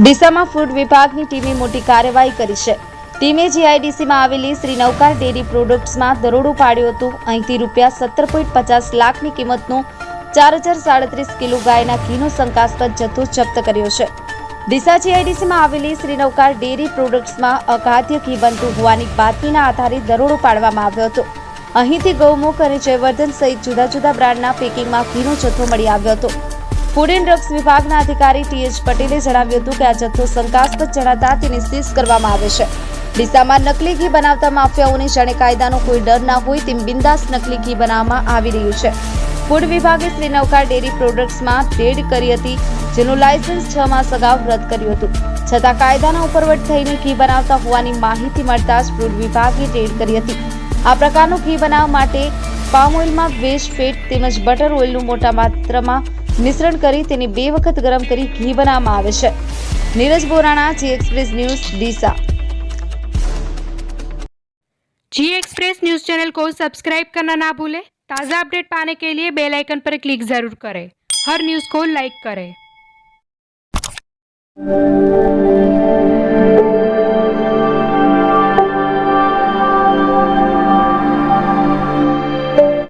ડીસામાં food વિભાગની ટીમે મોટી કાર્યવાહી કરી છે. ટીમે જીઆઈડીસીમાં આવેલી શ્રી નવકાર ડેરી પ્રોડક્ટ્સમાં દરોડો પાડ્યો હતો. અહીંથી રૂપિયા સત્તર પોઈન્ટ પચાસ લાખની કિંમતનો ચાર હજાર સાડત્રીસ કિલો ગાયના ઘીનો શંકાસ્પદ જથ્થો જપ્ત કર્યો છે. ડીસા જીઆઈડીસીમાં આવેલી શ્રી નવકાર ડેરી પ્રોડક્ટ્સમાં અગાધ્ય ઘી બનતું હોવાની બાતમીના આધારે દરોડો પાડવામાં આવ્યો હતો. અહીંથી ગૌમુખ અને જયવર્ધન સહિત જુદા જુદા બ્રાન્ડના પેકિંગમાં ઘીનો જથ્થો મળી આવ્યો હતો. ફૂડ એન્ડ ડ્રગ્સ વિભાગના અધિકારી ટીએચ પટેલે જણાવ્યું હતું કે આ જથ્થો શંકાસ્પદ જણાતા તેને સીઝ કરવામાં આવે છે. ડીસામાં નકલી ઘી બનાવતા માફિયાઓને જાણે કાયદાનો કોઈ ડર ના હોય તેમ બિંદાસ નકલી ઘી બનાવવામાં આવી રહ્યું છે. ફૂડ વિભાગે શ્રી નવકાર ડેરી પ્રોડક્ટ્સમાં રેડ કરી હતી, જેનું લાયસન્સ છ માસ અગાઉ રદ કર્યું હતું. છતાં કાયદાના ઉપરવટ થઈને ઘી બનાવતા હોવાની માહિતી મળતા જ ફૂડ વિભાગે રેડ કરી હતી. આ પ્રકારનું ઘી બનાવવા માટે પામ ઓઇલમાં વેજ ફેટ તેમજ બટર ઓઇલનું મોટા માત્રામાં મિશ્રણ કરી તેને બે વખત ગરમ કરી ઘી બનાવવામાં આવે છે Neeraj Borana ji express news Deesa ji express news channel को सब्सक्राइब करना ना भूलें ताज़ा अपडेट पाने के लिए बेल आइकन पर क्लिक जरूर करें हर न्यूज़ को लाइक करें